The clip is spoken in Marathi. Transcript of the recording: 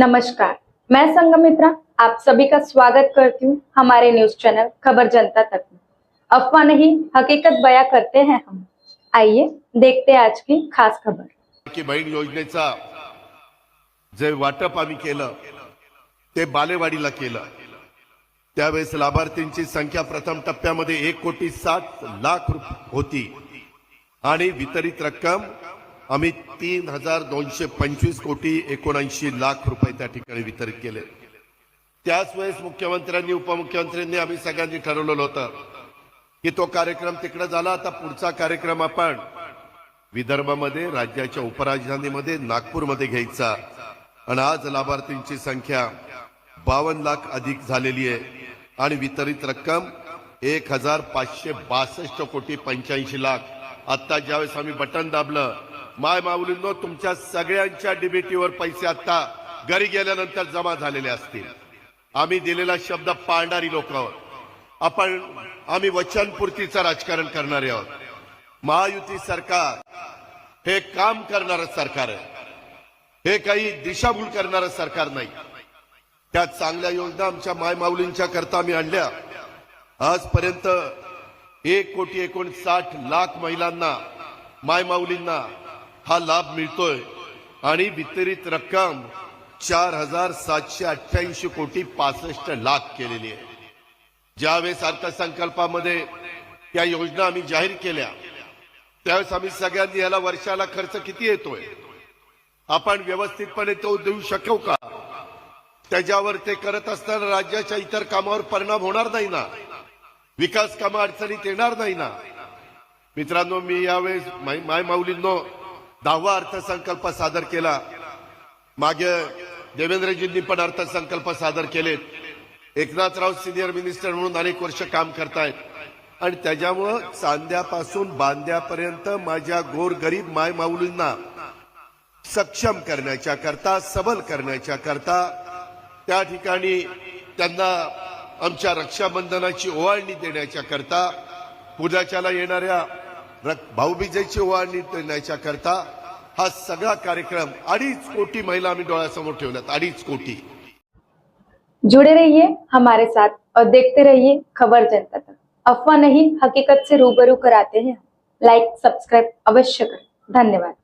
नमस्कार मैं संगमित्रा आप सभी का स्वागत करती हूँ हमारे न्यूज चैनल खबर जनता तक में। अफवाह नहीं हकीकत बयां करते हैं हम। आइए देखते हैं आज की खास खबर। की बहीण योजनेचा जे वाटप आम्ही केलं ते बालेवाडीला केलं. त्यावेळेस लाभार्थींची संख्या प्रथम टप्प्यामध्ये एक कोटी सात लाख होती. आणि वितरित रक्कम आम्ही तीन हजार दोनशे पंचवीस कोटी एकोणऐंशी लाख रुपये त्या ठिकाणी वितरित केले. त्याच वेळेस मुख्यमंत्र्यांनी उपमुख्यमंत्र्यांनी आम्ही सगळ्यांनी ठरवलेलं होतं की तो कार्यक्रम तिकडे झाला आता पुढचा कार्यक्रम आपण विदर्भामध्ये राज्याच्या उपराजधानीमध्ये नागपूरमध्ये घ्यायचा. आणि आज लाभार्थींची संख्या बावन्न लाख अधिक झालेली आहे. आणि वितरित रक्कम एक हजार पाचशे बासष्ट कोटी पंच्याऐंशी लाख. आता ज्यावेळेस आम्ही बटन दाबलं माय माऊलींनो तुमच्या सगळ्यांच्या डीबीटीवर पैसे आता घरी गेल्यानंतर जमा झालेले असतील. आम्ही दिलेला शब्द पाळणारी लोक आहोत. आपण आम्ही वचनपूर्तीचं राजकारण करणारे आहोत. महायुती सरकार हे काम करणारं सरकार आहे. हे काही दिशाभूल करणारं सरकार नाही. त्या चांगल्या योजना आमच्या माय माऊलींच्या करता आम्ही आणल्या. आजपर्यंत एक कोटी एकोणसाठ लाख महिलांना माय माऊलींना हा लाभ मिळतोय. आणि वितरित रक्कम चार हजार सातशे अठ्ठ्याऐंशी कोटी पासष्ट लाख केलेली आहे. ज्यावेळेस अर्थसंकल्पामध्ये या योजना आम्ही जाहीर केल्या त्यावेळेस आम्ही सगळ्यांनी याला वर्षाला खर्च किती येतोय? आपण व्यवस्थितपणे तो देऊ शकू का? त्याच्यावर ते करत असताना राज्याच्या इतर कामावर परिणाम होणार नाही ना? विकास कामं अडचणीत येणार नाही ना? मित्रांनो मी यावेळेस माय माय माऊलींनो दहावा अर्थसंकल्प सादर केला. मागे देवेंद्रजींनी पण अर्थसंकल्प सादर केलेत. एकनाथराव सिनियर मिनिस्टर म्हणून अनेक वर्ष काम करतायत. आणि त्याच्यामुळं चांद्यापासून बांद्यापर्यंत माझ्या गोरगरीब माय माऊलींना सक्षम करण्याच्या करता सबल करण्याच्या करता त्या ठिकाणी त्यांना आमच्या रक्षाबंधनाची ओवाळणी देण्याच्या करता पूजाच्याला येणाऱ्या भाऊबीजेची ओवाळणी देण्याच्या करता हा सगळा कार्यक्रम अडीच कोटी महिला आम्ही डोळ्यासमोर ठेवल्यात, अडीच कोटी. जुड़े रहिए हमारे साथ और देखते रहिए खबर जनता तक. अफवाह नहीं, हकीकत से रूबरू कराते हैं लाइक सब्सक्राइब अवश्य करें. धन्यवाद.